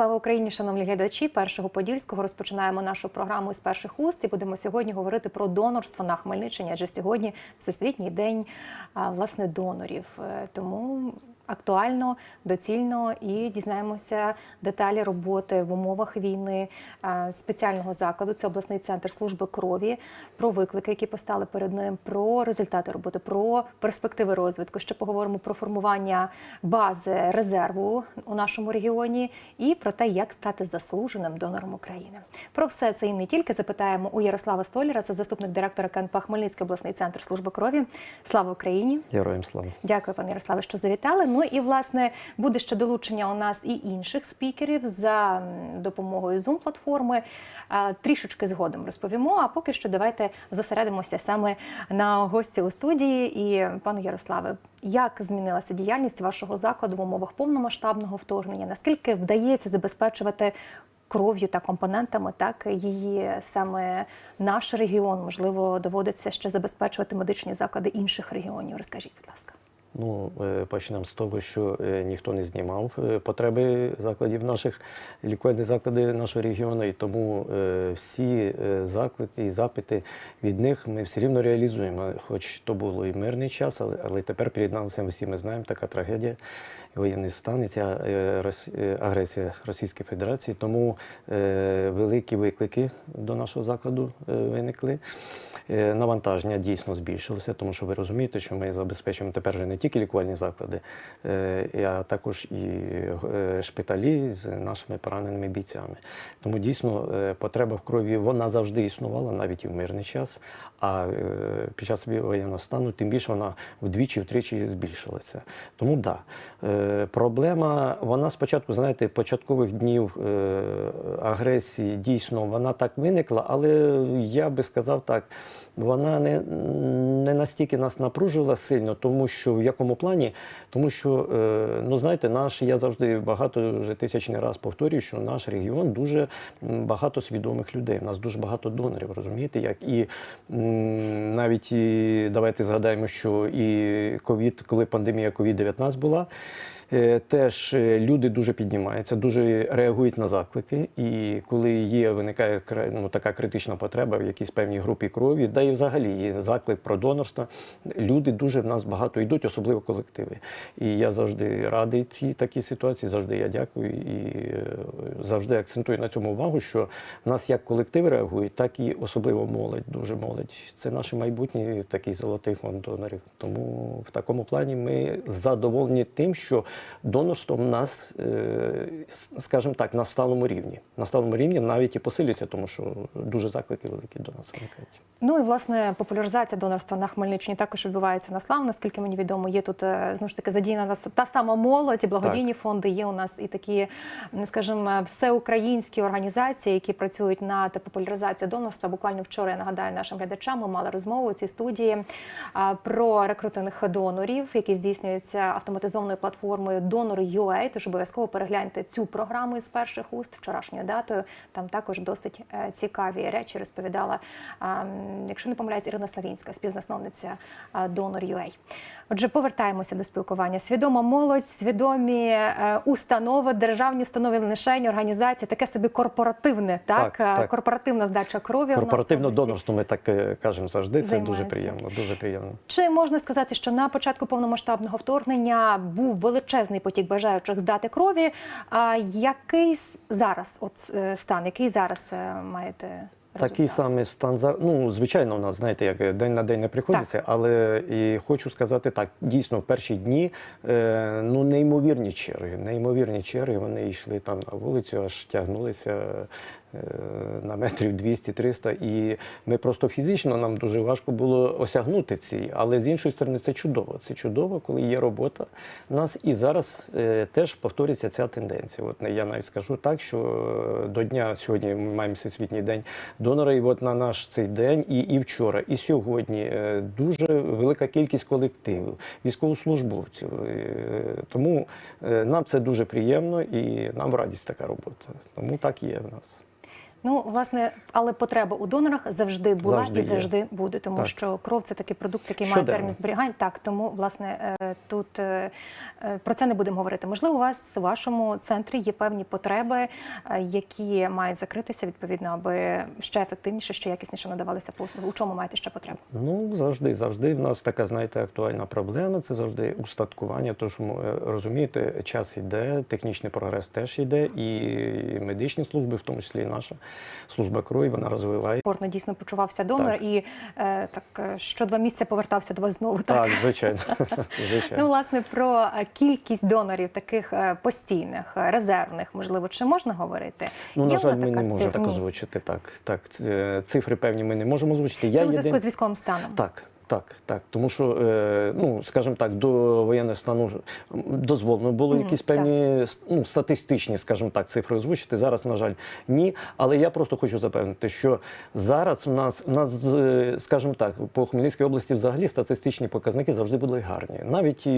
Слава Україні, шановні глядачі. Першого подільського розпочинаємо нашу програму з перших уст і будемо сьогодні говорити про донорство на Хмельниччині. Адже сьогодні всесвітній день власне донорів. Е, Тому актуально, доцільно і дізнаємося деталі роботи в умовах війни е, спеціального закладу. Це обласний центр служби крові, про виклики, які постали перед ним, про результати роботи, про перспективи розвитку. Ще поговоримо про формування бази резерву у нашому регіоні і про те, як стати заслуженим донором України. Про все це і не тільки запитаємо у Ярослава Столяра, це заступник директора КНП Хмельницький обласний центр служби крові. Слава Україні! Героям слава. Дякую, пане Ярославе, що завітали. Ну і власне буде ще долучення у нас і інших спікерів за допомогою zoom платформи. Трішечки згодом розповімо. А поки що давайте зосередимося саме на гості у студії. І пане Ярославе, як змінилася діяльність вашого закладу в умовах повномасштабного вторгнення? Наскільки вдається забезпечувати? Кров'ю та компонентами, так її саме наш регіон можливо доводиться ще забезпечувати медичні заклади інших регіонів. Розкажіть, будь ласка. Ну, е, почнемо з того, що е, ніхто не знімав е, потреби закладів наших лікувальних закладів нашого регіону, і тому всі заклики і запити від них ми все рівно реалізуємо. Хоч то було і мирний час, але, але тепер приєдналися ми всі. Ми знаємо, така трагедія. Воєнний стан і ця агресія Російської Федерації. Тому великі виклики до нашого закладу виникли. Навантаження дійсно збільшилося, тому що ви розумієте, що ми забезпечуємо тепер вже не тільки лікувальні заклади, е, а також і е, шпиталі з нашими пораненими бійцями. Тому дійсно е, потреба в крові вона завжди існувала, навіть і в мирний час. А е, під час воєнного стану, тим більше вона вдвічі-втричі збільшилася. Тому да, е, проблема, вона спочатку, знаєте, початкових днів е, агресії дійсно вона так виникла, але я би сказав так, вона не, не настільки нас напружила сильно, тому що в якому плані, тому що, е, ну знаєте, наш, я завжди багато вже тисячний раз повторюю, що наш регіон дуже багато свідомих людей. У нас дуже багато донорів, розумієте, як і навіть давайте згадаємо, що і ковід, коли пандемія COVID-19 була. Е, Теж е, люди дуже піднімаються, дуже реагують на заклики. І коли є виникає ну, така критична потреба в якійсь певній групі крові, да і взагалі є заклик про донорство, люди дуже в нас багато йдуть, особливо колективи. І я завжди радий цій такій ситуації, завжди я дякую і е, завжди акцентую на цьому увагу, що в нас як колективи реагують, так і особливо молодь, дуже молодь. Це наше майбутнє, такий золотий фонд донорів. Тому в такому плані ми задоволені тим, що донорство в нас, е, скажімо так, на сталому рівні. На сталому рівні навіть і посилюється, тому що дуже заклики великі до нас виникають. Ну і власне популяризація донорства на Хмельниччині також відбувається на славу. Наскільки мені відомо, є тут е, знову ж таки задіяна та сама молодь, благодійні фонди. Є у нас і такі, скажімо, всеукраїнські організації, які працюють над популяризацією донорства. Буквально вчора я нагадаю нашим глядачам. Ми мали розмову у цій студії про рекрутинг донорів, які здійснюються автоматизованою платформою Donor.ua, Тож обов'язково перегляньте цю програму із перших уст вчорашньою датою. Там також досить е, цікаві речі розповідала, якщо не помиляюсь, Ірина Славінська, співзасновниця Донор Donor.ua. Отже, повертаємося до спілкування. Свідома молодь, свідомі е, установи, державні установи лишень, організації, таке собі корпоративне, так, Так, так. корпоративна здача крові. Корпоративне донорство, ми так е, кажемо завжди. Це Займається. дуже приємно. Дуже приємно. Чи можна сказати, що на початку повномасштабного вторгнення був величезний потік бажаючих здати крові? А який зараз от е, стан? Який зараз маєте? Такий самий стан за- Ну, звичайно, у нас, знаєте, як день на день не приходиться, але і хочу сказати так: дійсно, в перші дні е, ну, неймовірні черги. Неймовірні черги. Вони йшли там на вулицю, аж тягнулися на метрів 200-300. І ми просто фізично нам дуже важко було осягнути ці. Але з іншої сторони, це чудово. Це чудово, коли є робота у нас. І зараз е, теж повторюється ця тенденція. От я навіть скажу так, що е, до дня сьогодні ми маємо всесвітній день донора, і от на наш цей день, і, і вчора, і сьогодні е, дуже велика кількість колективів, військовослужбовців. Е, Тому е, нам це дуже приємно і нам в радість така робота. Тому так є в нас. Ну, власне, але потреба у донорах завжди була Завжди і є. завжди буде, тому Так. що кров це такий продукт, який має Щоденно. термін зберігань. Так, тому власне е, тут е, е, про це не будемо говорити. Можливо, у вас у вашому центрі є певні потреби, які мають закритися відповідно, аби ще ефективніше, ще якісніше надавалися послуги. У чому маєте ще потребу? Ну, завжди, завжди. В нас така, знаєте, актуальна проблема. Це завжди устаткування. Тому що, е, розумієте, час іде, технічний прогрес теж йде, і медичні служби, в тому числі і наша служба крові, вона розвиває. порно дійсно почувався донор Так. і е, так е, що два місяці повертався до вас знову. Так, Так, звичайно. Ну, власне, про е, кількість донорів, таких е, постійних, резервних, можливо, чи можна говорити? Ну, на Є жаль, ми не можемо так озвучити. Так, так, цифри певні ми не можемо озвучити. Це Я у зв'язку єдин- з військовим станом. Так, так, так. Тому що, е, ну, скажімо так, до воєнного стану дозволено було Мгм, якісь певні ну, статистичні, скажімо так, цифри озвучити. Зараз, на жаль, ні. Але я просто хочу запевнити, що зараз у нас, у нас з- скажімо так, по Хмельницькій області взагалі статистичні показники завжди були гарні. Навіть і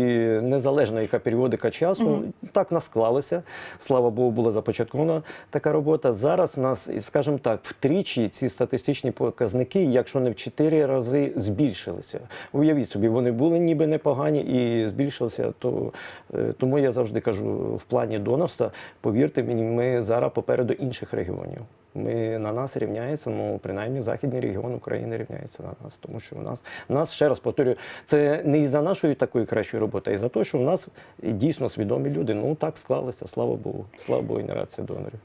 незалежно яка періодика часу, так нас склалося. Слава Богу, була започаткована така робота. Зараз у нас, скажімо так, втричі ці статистичні показники, якщо не в чотири рази, збільшилися. Уявіть собі, вони були ніби непогані і збільшилися. То е, тому я завжди кажу, в плані донорства, повірте мені, ми зараз попереду інших регіонів. Ми на нас рівняється, ну принаймні західний регіон України рівняється на нас, тому що у нас у нас ще раз повторюю, це не із-за нашої такої кращої роботи, а із-за того, що в нас дійсно свідомі люди. Ну так склалося, слава Богу, слава Богу, генерація донорів.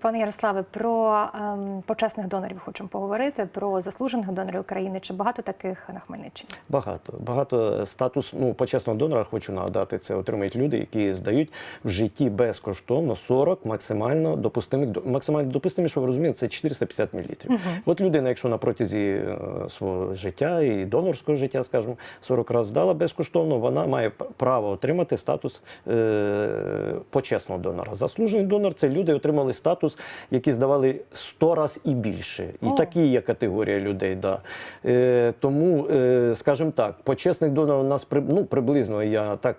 Пане Ярославе, про ем, почесних донорів хочемо поговорити, про заслужених донорів України. Чи багато таких на Хмельниччині? Багато. Багато статус ну, почесного донора, хочу нагадати, це отримують люди, які здають в житті безкоштовно 40 максимально допустимих до- максимально допустимі, що ви розумієте, це 450 мл. От людина, якщо на протязі е, свого життя і донорського життя, скажімо, 40 разів здала безкоштовно, вона має право отримати статус е, почесного донора. Заслужений донор це люди отримали статус, які здавали 100 разів і більше. І О. такі є категорія людей. Да. Е, тому, е, скажімо так, почесних донорів у нас при- ну, приблизно, я так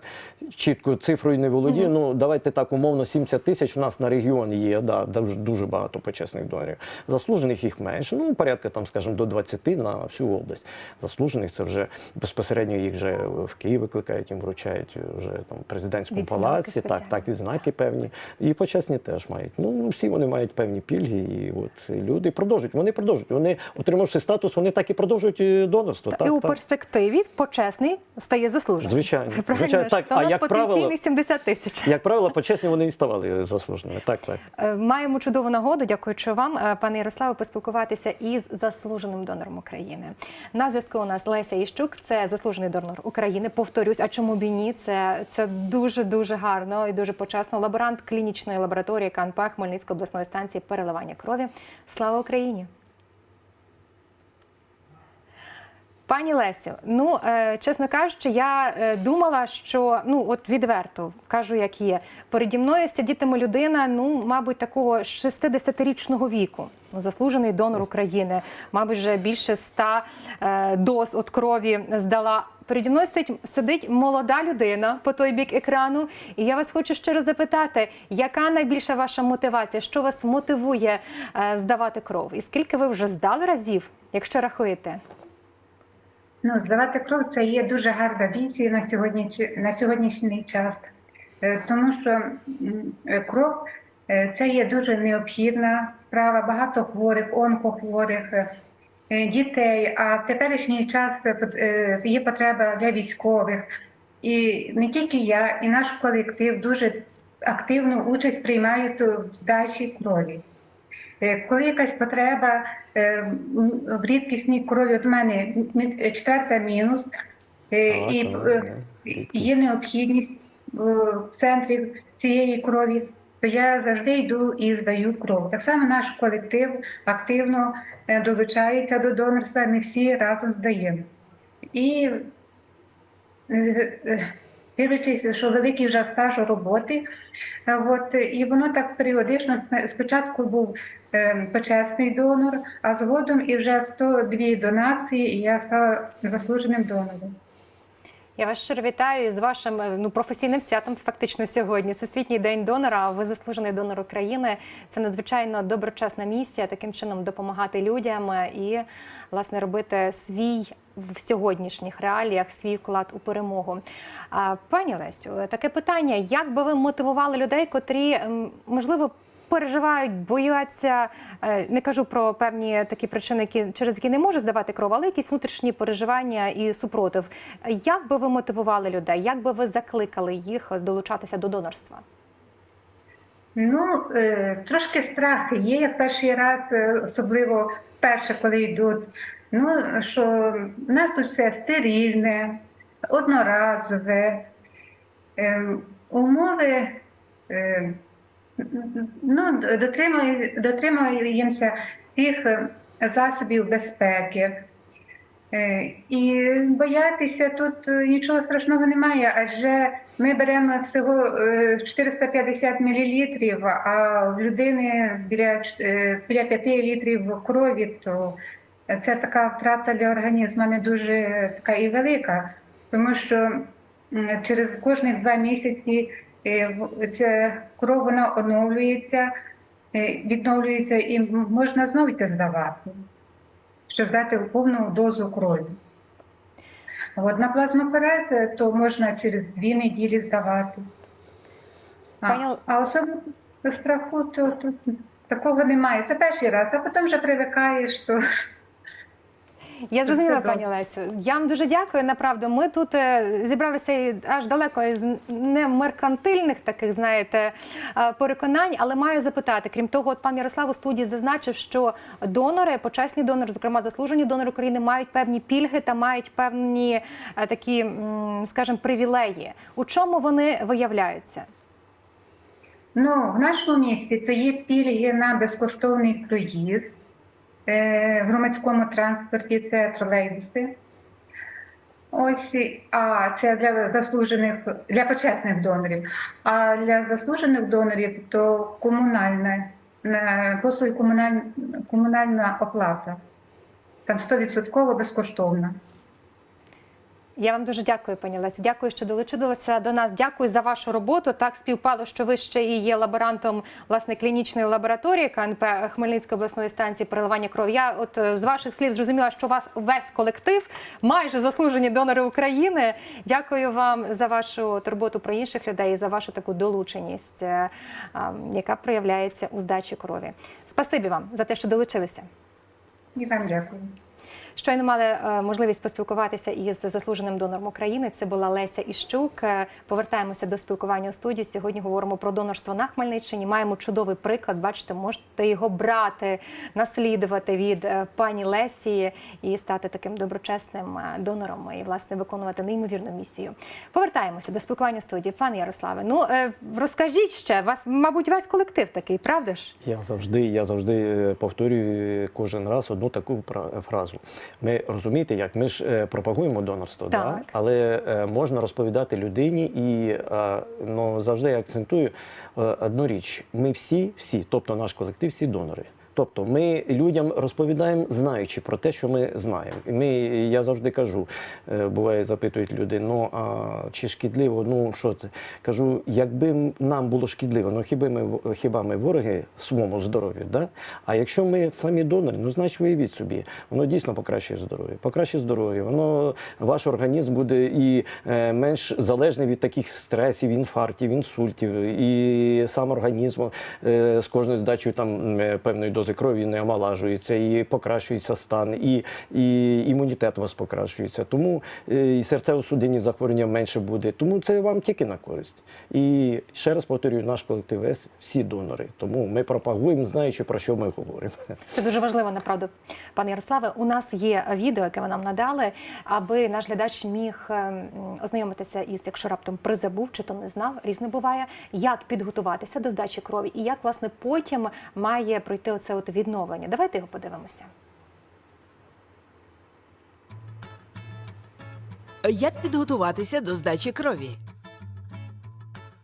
чітко цифрою не володію, ну давайте так, умовно, 70 тисяч у нас на регіон є, да, дуже, багато почесних донорів. Заслужених їх менше, ну, порядка, там, скажімо, до 20 на всю область. Заслужених це вже безпосередньо їх вже в Київ викликають, їм вручають вже там президентському Відзнаки палаці, так, спеціальні. так, відзнаки певні. І почесні теж мають. Ну, всі вони мають певні пільги, і от люди продовжують. Вони продовжують. Вони, отримавши статус, вони так і продовжують е, донорство. і Так, у так. перспективі почесний стає заслуженим. Звичайно. Правильно Звичайно, так. А як правило- потенційних 70 тисяч. Як правило, почесні вони і ставали заслуженими. Так, так. Е, Маємо чудову нагоду, дякуючи вам, е, пане Ярославе, поспілкуватися із заслуженим донором України. На зв'язку у нас Леся Іщук, це заслужений донор України. Повторюсь, а чому б і ні? Це, це дуже дуже гарно і дуже почесно. Лаборант клінічної лабораторії КНП Хмельницької обласної станції переливання крові. Слава Україні! Пані Лесю, ну е, чесно кажучи, я е, думала, що ну от відверто кажу, як є. Переді мною сидітиме людина, ну мабуть, такого 60-річного віку, заслужений донор України, мабуть, вже більше 100 е, доз от крові здала. Переді мною сидить, сидить молода людина по той бік екрану, і я вас хочу щиро запитати, яка найбільша ваша мотивація? Що вас мотивує е, здавати кров? І скільки ви вже здали разів, якщо рахуєте? Ну, здавати кров це є дуже гарна візія на сьогодні на сьогоднішній час, Е, тому що е, кров це є дуже необхідна справа. Багато хворих, онкохворих, дітей. А в теперішній час е, е, є потреба для військових. І не тільки я, і наш колектив дуже активну участь приймають в здачі крові. Е, Коли якась потреба е, в рідкісній крові, от у мене е, четверта мінус, е, і е, є необхідність е, в центрі цієї крові, то я завжди йду і здаю кров. Так само наш колектив активно е, долучається до донорства, ми всі разом здаємо. І е, е, дивлячись, що великий вже стаж роботи, от, і воно так періодично спочатку був почесний донор, а згодом і вже 102 донації, і я стала заслуженим донором. Я вас щиро вітаю з вашим е, ну професійним святом. Фактично сьогодні. Всесвітній день донора. Ви заслужений донор України. Це надзвичайно доброчесна місія. Таким чином допомагати людям е, і власне робити свій в сьогоднішніх реаліях свій вклад у перемогу. А, Пані Лесю, таке питання: як би ви мотивували людей, котрі можливо переживають, бояться. е, Не кажу про певні такі причини, які через які не можуть здавати кров, але якісь внутрішні переживання і супротив. Як би ви мотивували людей? Як би ви закликали їх долучатися до донорства? Ну, е, трошки страх є, як перший раз, е, особливо перше, коли йдуть. Ну, що в нас тут все стерильне, одноразове, е, умови. Ну, дотримуємося всіх е, засобів безпеки. Е, І боятися тут е, нічого страшного немає, адже ми беремо всього е, 450 мл, а в людини біля, біля 5 літрів крові, то це така втрата для організму не дуже така і велика, тому що через кожні два місяці е, ця кров вона оновлюється, е, відновлюється і можна знову йти здавати щоб здати повну дозу крові. От на плазмоферез е, то можна через дві неділі здавати. А, а особливо страху то тут такого немає. Це перший раз, а потім вже привикаєш, то Я зрозуміла, пані Лесю. Я вам дуже дякую. Направду, ми тут е, зібралися аж далеко із не меркантильних таких, знаєте, е, переконань, але маю запитати. Крім того, от пан Ярослав у студії зазначив, що донори, почесні донори, зокрема заслужені донори України, мають певні пільги та мають певні е, такі, скажімо, привілеї. У чому вони виявляються? ну, в нашому місті то є пільги на безкоштовний проїзд в громадському транспорті, це тролейбуси. Ось, а це для заслужених, для почесних донорів. А для заслужених донорів то комунальна е, послуги комунальна, комунальна оплата. Там 100% безкоштовна. Я вам дуже дякую, пані Лесю. Дякую, що долучилися до нас. Дякую за вашу роботу. Так співпало, що ви ще і є лаборантом власне клінічної лабораторії КНП Хмельницької обласної станції переливання крові. Я от е, з ваших слів зрозуміла, що у вас весь колектив, майже заслужені донори України. Дякую вам за вашу турботу про інших людей за вашу таку долученість, е, яка проявляється у здачі крові. Спасибі вам за те, що долучилися. І вам дякую. Щойно мали е, можливість поспілкуватися із заслуженим донором України. Це була Леся Іщук. Е, Повертаємося до спілкування у студії. Сьогодні говоримо про донорство на Хмельниччині. Маємо чудовий приклад. Бачите, можете його брати, наслідувати від е, пані Лесі і стати таким доброчесним донором і власне виконувати неймовірну місію. Повертаємося до спілкування у студії. Пане Ярославе, ну розкажіть ще вас, мабуть, весь колектив такий, правда ж? Я завжди, я завжди повторюю кожен раз одну таку фразу. Ми розумієте, як ми ж е, пропагуємо донорство, Так. Да? але е, можна розповідати людині і е, ну, завжди я акцентую одну річ: ми всі, всі, тобто наш колектив, всі донори. Тобто ми людям розповідаємо, знаючи про те, що ми знаємо. І ми, я завжди кажу, е, буває, запитують люди, ну а чи шкідливо? Ну що це? Кажу, якби нам було шкідливо, ну хіба ми хіба ми вороги своєму здоров'ю? Да? А якщо ми самі донори, ну значить виявіть собі, воно дійсно покращує здоров'я. Покращує здоров'я, воно ваш організм буде і е, менш залежний від таких стресів, інфарктів, інсультів, і сам організм е, з кожною здачею там певної дози крові не омалажується, і покращується стан, і, і імунітет у вас покращується. Тому е, і серцево-судинні захворювання менше буде. Тому це вам тільки на користь. І ще раз повторюю, наш колектив С всі донори. Тому ми пропагуємо, знаючи про що ми говоримо. Це дуже важливо, направду, пане Ярославе. У нас є відео, яке ви нам надали, аби наш глядач міг ем, ознайомитися із, якщо раптом призабув чи то не знав, різне буває, як підготуватися до здачі крові і як власне потім має пройти оце от відновлення. Давайте його подивимося. Як підготуватися до здачі крові?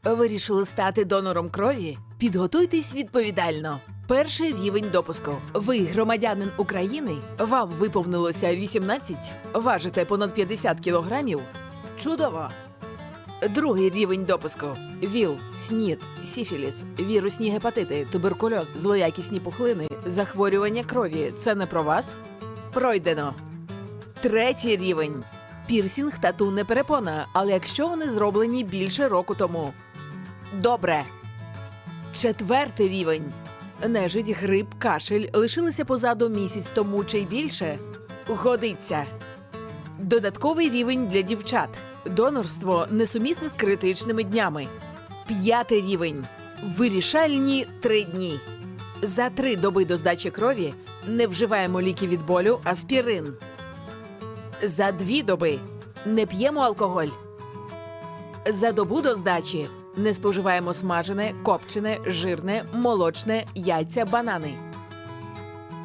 Вирішили стати донором крові? Підготуйтесь відповідально. Перший рівень допуску. Ви громадянин України. Вам виповнилося 18, важите понад 50 кілограмів. Чудово! Другий рівень допуску: ВІЛ, СНІД, сіфіліс, вірусні гепатити, туберкульоз, злоякісні пухлини, захворювання крові. Це не про вас? Пройдено. Третій рівень. Пірсінг тату не перепона, але якщо вони зроблені більше року тому. Добре. Четвертий рівень. Нежить, грип, кашель лишилися позаду місяць тому чи й більше. Годиться. Додатковий рівень для дівчат. Донорство несумісне з критичними днями. П'ятий рівень. Вирішальні три дні. За три доби до здачі крові не вживаємо ліки від болю, аспірин. За дві доби не п'ємо алкоголь. За добу до здачі не споживаємо смажене, копчене, жирне, молочне, яйця, банани.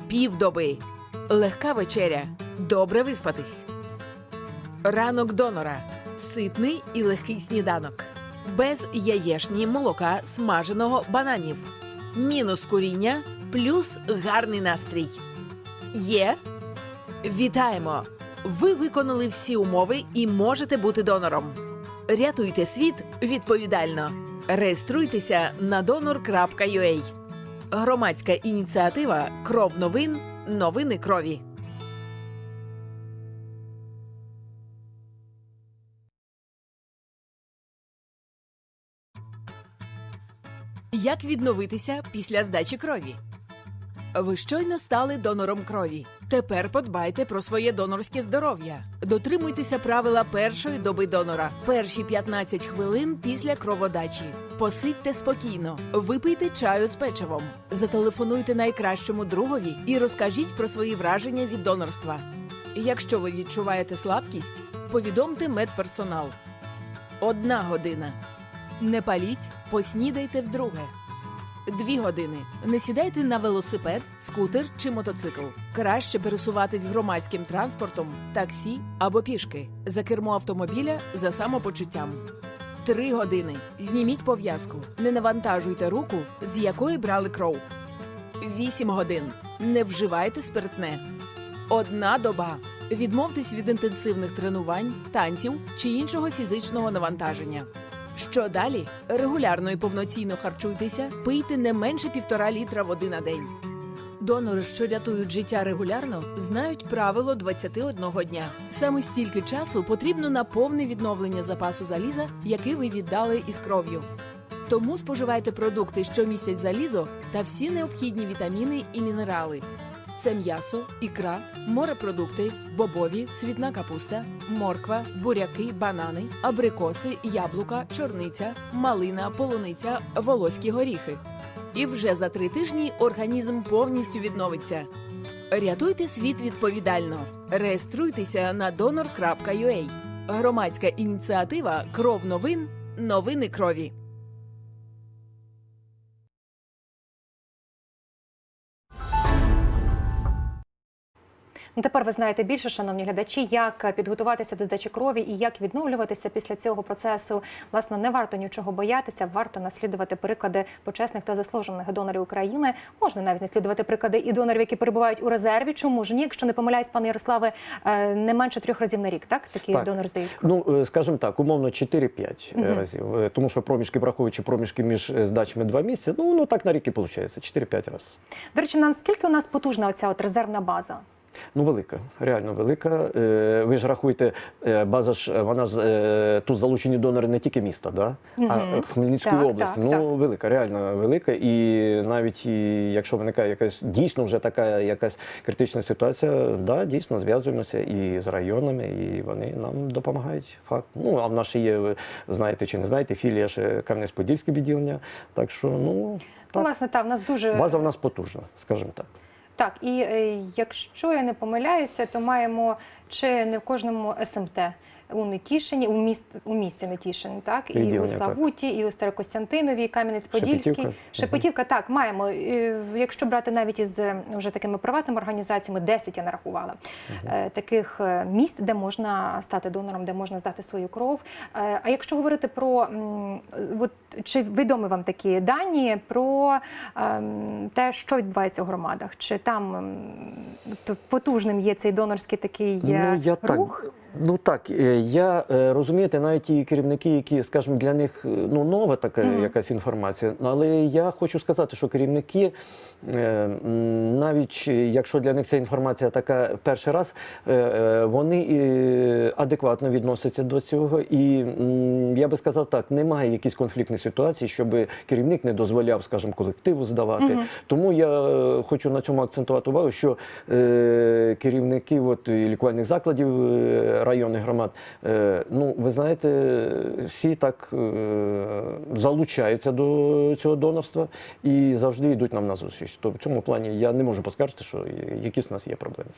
Півдоби. Легка вечеря. Добре виспатись. Ранок донора. Ситний і легкий сніданок. Без яєшні, молока, смаженого, бананів. Мінус куріння, плюс гарний настрій. Є. Вітаємо! Ви виконали всі умови і можете бути донором. Рятуйте світ відповідально. Реєструйтеся на donor.ua. Громадська ініціатива Кров новин. Новини крові. Як відновитися після здачі крові? Ви щойно стали донором крові. Тепер подбайте про своє донорське здоров'я. Дотримуйтеся правила першої доби донора. Перші 15 хвилин після кроводачі. Посидьте спокійно, випийте чаю з печивом, зателефонуйте найкращому другові і розкажіть про свої враження від донорства. Якщо ви відчуваєте слабкість, повідомте медперсонал. Одна година. Не паліть, поснідайте вдруге. Дві години. Не сідайте на велосипед, скутер чи мотоцикл. Краще пересуватись громадським транспортом, таксі або пішки. За кермо автомобіля за самопочуттям. Три години. Зніміть пов'язку. Не навантажуйте руку, з якої брали кров. Вісім годин. Не вживайте спиртне. Одна доба. Відмовтесь від інтенсивних тренувань, танців чи іншого фізичного навантаження. Що далі? Регулярно і повноцінно харчуйтеся, пийте не менше півтора літра води на день. Донори, що рятують життя регулярно, знають правило 21 дня. Саме стільки часу потрібно на повне відновлення запасу заліза, який ви віддали із кров'ю. Тому споживайте продукти, що містять залізо, та всі необхідні вітаміни і мінерали. Це м'ясо, ікра, морепродукти, бобові, цвітна капуста, морква, буряки, банани, абрикоси, яблука, чорниця, малина, полуниця, волоські горіхи. І вже за три тижні організм повністю відновиться. Рятуйте світ відповідально. Реєструйтеся на donor.ua. Громадська ініціатива Кров новин. Новини крові. Тепер ви знаєте більше, шановні глядачі, як підготуватися до здачі крові і як відновлюватися після цього процесу. Власне, не варто нічого боятися, варто наслідувати приклади почесних та заслужених донорів України. Можна навіть наслідувати приклади і донорів, які перебувають у резерві. Чому ж ні? Якщо не помиляюсь, пане Ярославе, е, не менше трьох разів на рік, так такі Так. донори здають кров. Ну, е, скажімо так, умовно 4-5 разів. Е, Тому що проміжки, враховуючи проміжки між здачами 2 місяці, ну, ну так на рік і виходить, 4-5 разів. До речі, наскільки у нас потужна оця от резервна база? Ну, велика, реально велика. Е, Ви ж рахуєте, е, база ж е, вона ж е, тут залучені донори не тільки міста, да? а Хмельницької Так, області. так, ну так. велика, реально велика. І навіть і, якщо виникає якась дійсно вже така якась критична ситуація, да, дійсно зв'язуємося і з районами, і вони нам допомагають. Факт. Ну а в нас ще є, ви знаєте чи не знаєте, філія ще Кам'янець-Подільське відділення. Так що ну так. власне, так, в нас дуже база в нас потужна, скажімо так. Так, і е, якщо я не помиляюся, то маємо чи не в кожному СМТ у Нетішині, у міст у місті Нетішин, так і у Відділення, так. Славуті, і у Старокостянтинові, і Кам'янець-Подільський. Шепетівка. Шепетівка, так, маємо. Якщо брати навіть із е, вже такими приватними організаціями, 10 я нарахувала е, таких е, місць, де можна стати донором, де можна здати свою кров. А якщо говорити про от, чи відомі вам такі дані про ем, те, що відбувається у громадах? Чи там потужним є цей донорський такий Ну, я так, рух? Ну так, е, я е, розумієте, навіть ті керівники, які, скажімо, для них е, ну нова така якась інформація. Але я хочу сказати, що керівники, навіть якщо для них ця інформація така перший раз, вони адекватно відносяться до цього. І я би сказав так, немає якісь конфліктної ситуації, щоб керівник не дозволяв, скажімо, колективу здавати. Тому я хочу на цьому акцентувати увагу, що керівники от, лікувальних закладів районних громад, е, ну ви знаєте, всі так е, залучаються до цього донорства і завжди йдуть нам на зустріч. То в цьому плані я не можу поскаржити, що якісь у нас є проблеми.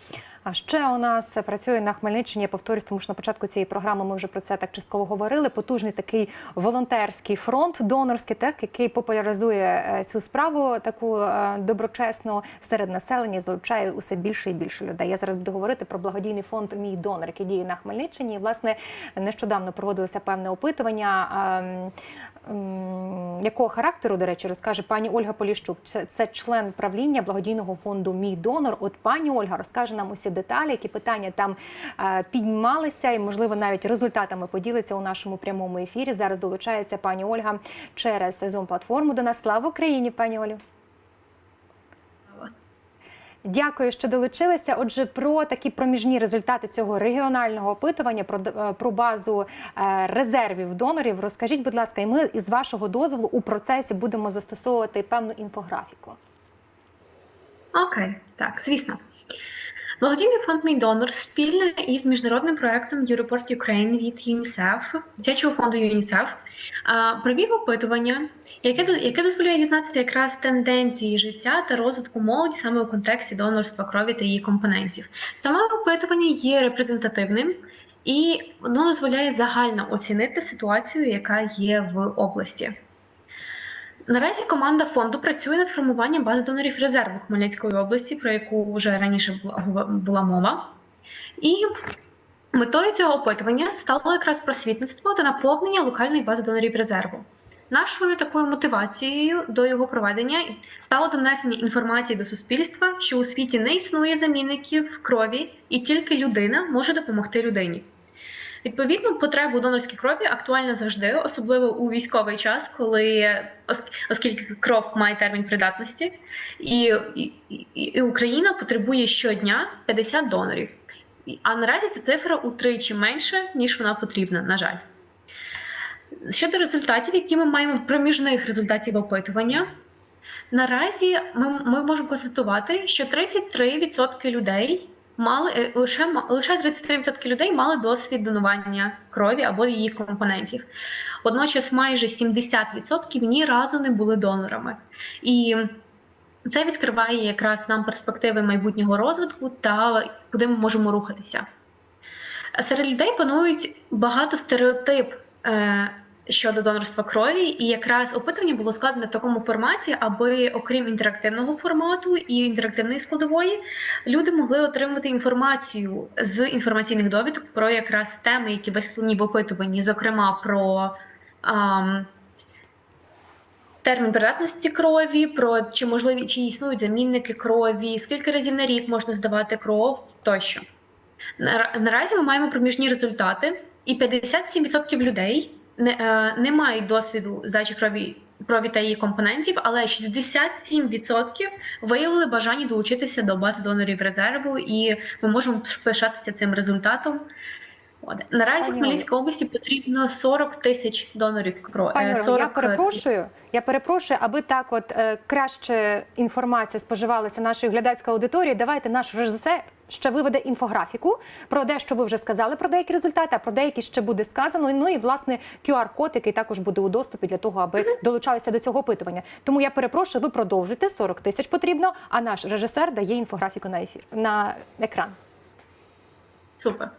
А ще у нас працює на Хмельниччині. Я повторюсь, тому що на початку цієї програми ми вже про це так частково говорили. Потужний такий волонтерський фронт, донорський, так який популяризує е, цю справу, таку доброчесну серед населення, залучає усе більше і більше людей. Я зараз буду говорити про благодійний фонд Мій донор, який діє на Хмельниччині. І, власне, нещодавно проводилося певне опитування. Якого характеру, до речі, розкаже пані Ольга Поліщук. Це, це член правління благодійного фонду Мій донор. От пані Ольга розкаже нам усі деталі, які питання там піднімалися, і можливо навіть результатами поділиться у нашому прямому ефірі. Зараз долучається пані Ольга через сезон платформу до нас. Слава Україні, пані Олю. Дякую, що долучилися. Отже, про такі проміжні результати цього регіонального опитування, про, е, про базу е, резервів донорів. Розкажіть, будь ласка, і ми із вашого дозволу у процесі будемо застосовувати певну інфографіку. Окей, так, звісно. Благодійний фонд Мій донор спільно із міжнародним проектом Europort Ukraine від ЮНІСЕФ, дитячого фонду ЮНІСЕФ, провів опитування, яке, яке дозволяє дізнатися якраз тенденції життя та розвитку молоді саме у контексті донорства крові та її компонентів. Саме опитування є репрезентативним і воно дозволяє загально оцінити ситуацію, яка є в області. Наразі команда фонду працює над формуванням бази донорів резерву Хмельницької області, про яку вже раніше була, мова. І метою цього опитування стало якраз просвітництво та наповнення локальної бази донорів резерву. Нашою такою мотивацією до його проведення стало донесення інформації до суспільства, що у світі не існує замінників крові, і тільки людина може допомогти людині. Відповідно, потреба у донорській крові актуальна завжди, особливо у військовий час, коли оскільки кров має термін придатності, і, і, і, Україна потребує щодня 50 донорів. А наразі ця цифра утричі менше, ніж вона потрібна, на жаль. Щодо результатів, які ми маємо проміжних результатів опитування, наразі ми, ми можемо констатувати, що 33% людей мали е, лише лише 33% людей мали досвід донування крові або її компонентів. Водночас майже 70% ні разу не були донорами. І це відкриває якраз нам перспективи майбутнього розвитку та куди ми можемо рухатися. Серед людей панують багато стереотип е, щодо донорства крові, і якраз опитування було складено в такому форматі, аби, окрім інтерактивного формату і інтерактивної складової, люди могли отримати інформацію з інформаційних довідок про якраз теми, які висловлені в опитуванні, зокрема про. ам, Термін придатності крові, про чи можливі чи існують замінники крові, скільки разів на рік можна здавати кров тощо. Наразі ми маємо проміжні результати, і 57% людей не, е, не мають досвіду здачі крові, крові та її компонентів, але 67% виявили бажання долучитися до бази донорів резерву, і ми можемо пишатися цим результатом. От. Наразі Пані в Хмельницькій області потрібно 40 тисяч донорів крові. Пані Ольго, я перепрошую. Я перепрошую, аби так, от е, краще інформація споживалася нашою глядацькою аудиторією. Давайте наш режисер ще виведе інфографіку про дещо ви вже сказали про деякі результати, а про деякі ще буде сказано. Ну і власне QR-код, який також буде у доступі для того, аби долучалися до цього опитування. Тому я перепрошую, ви продовжуйте 40 тисяч потрібно. А наш режисер дає інфографіку на ефір на екран. Супер.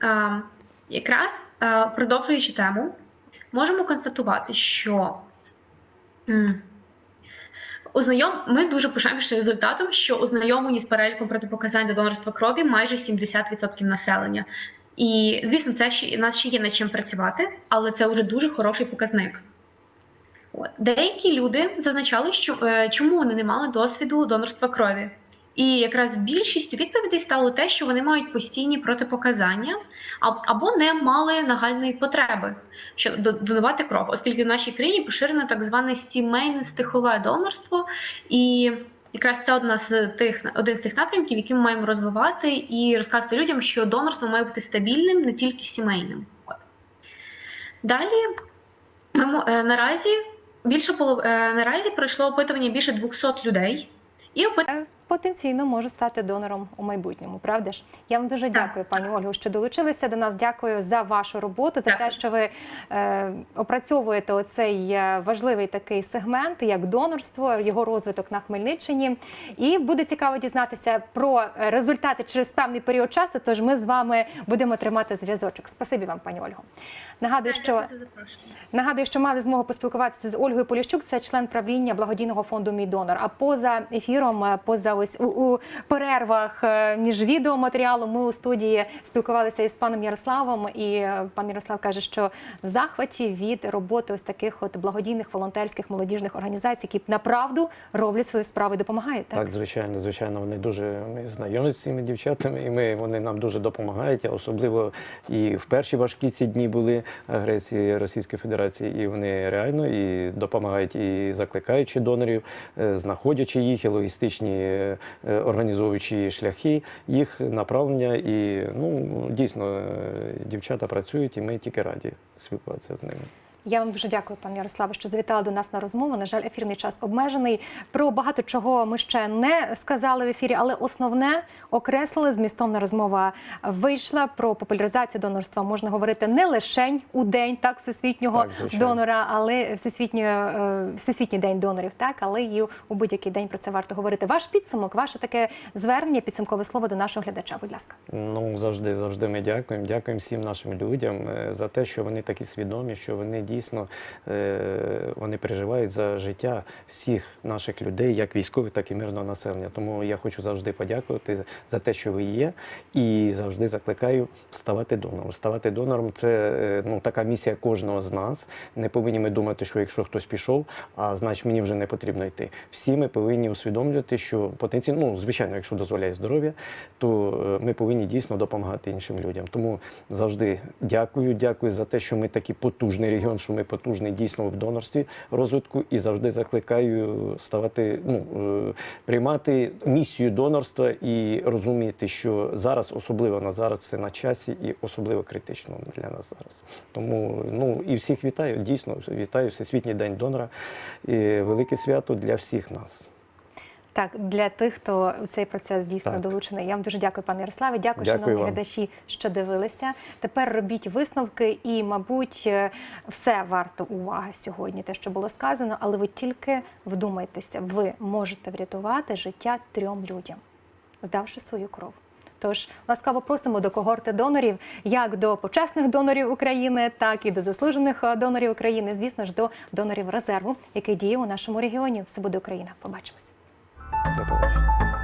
А, якраз а, продовжуючи тему, можемо констатувати, що м, ознайом... ми дуже пишаємося результатом, що ознайомлені з переліком протипоказань до донорства крові майже 70% населення. І, звісно, це ще нас ще є над чим працювати, але це вже дуже хороший показник. Деякі люди зазначали, що е, чому вони не мали досвіду донорства крові. І якраз більшістю відповідей стало те, що вони мають постійні протипоказання або не мали нагальної потреби, що до- донувати кров, оскільки в нашій країні поширено так зване сімейне стихове донорство, і якраз це одна з тих один з тих напрямків, які ми маємо розвивати і розказувати людям, що донорство має бути стабільним, не тільки сімейним. От. Далі ми е, наразі більше е, наразі пройшло опитування більше 200 людей, і опитування Е, Потенційно можу стати донором у майбутньому, правда ж? Я вам дуже дякую, пані Ольго, що долучилися до нас. Дякую за вашу роботу, за те, що ви е, опрацьовуєте оцей е, важливий такий сегмент, як донорство, його розвиток на Хмельниччині. І буде цікаво дізнатися про результати через певний період часу. Тож ми з вами будемо тримати зв'язочок. Спасибі вам, пані Ольго. Нагадую, що запрошення. Нагадую, що мали змогу поспілкуватися з Ольгою Поліщук, це член правління благодійного фонду Мій донор. А поза ефіром, е, поза ось у, у перервах е, між відеоматеріалом, ми у студії спілкувалися із паном Ярославом. І е, пан Ярослав каже, що в захваті від роботи ось таких от благодійних волонтерських молодіжних організацій, які направду роблять свою справу і допомагають. Так, Так, звичайно, звичайно, вони дуже ми знайомі з цими дівчатами, і ми вони нам дуже допомагають. Особливо і в перші важкі ці дні були агресії Російської Федерації, і вони реально і допомагають, і закликаючи донорів, е, знаходячи їх, і логістичні е, організовуючи шляхи їх направлення. І ну дійсно е, дівчата працюють, і ми тільки раді спілкуватися з ними. Я вам дуже дякую, пане Ярославе, що завітали до нас на розмову. На жаль, ефірний час обмежений. Про багато чого ми ще не сказали в ефірі, але основне окреслили. Змістовна розмова вийшла про популяризацію донорства. Можна говорити не лише у день так всесвітнього Так, донора, але всесвітньо, е, всесвітній день донорів, так але і у будь-який день про це варто говорити. Ваш підсумок, ваше таке звернення, підсумкове слово до нашого глядача. Будь ласка. Ну завжди, завжди ми дякуємо. Дякуємо всім нашим людям е, за те, що вони такі свідомі, що вони дійсно е, вони переживають за життя всіх наших людей, як військових, так і мирного населення. Тому я хочу завжди подякувати за те, що ви є, і завжди закликаю ставати донором. Ставати донором це е, ну така місія кожного з нас. Не повинні ми думати, що якщо хтось пішов, а значить мені вже не потрібно йти. Всі ми повинні усвідомлювати, що потенційно, ну звичайно, якщо дозволяє здоров'я, то е, ми повинні дійсно допомагати іншим людям. Тому завжди дякую, дякую за те, що ми такий потужний регіон, що ми потужний дійсно в донорстві розвитку, і завжди закликаю ставати, ну е, приймати місію донорства і розуміти, що зараз, особливо на зараз, це на часі і особливо критично для нас зараз. Тому ну і всіх вітаю. Дійсно, вітаю Всесвітній день донора. І велике свято для всіх нас. Так, для тих, хто у цей процес дійсно Так. долучений. Я вам дуже дякую, пане Ярославе. Дякую, Дякую шановні вам. глядачі, що дивилися. Тепер робіть висновки, і, мабуть, е, все варто уваги сьогодні, те, що було сказано, але ви тільки вдумайтеся, ви можете врятувати життя трьом людям, здавши свою кров. Тож ласкаво просимо до когорти донорів, як до почесних донорів України, так і до заслужених е, донорів України. Звісно ж, до донорів резерву, який діє у нашому регіоні. Все буде Україна. Побачимось. До побачення.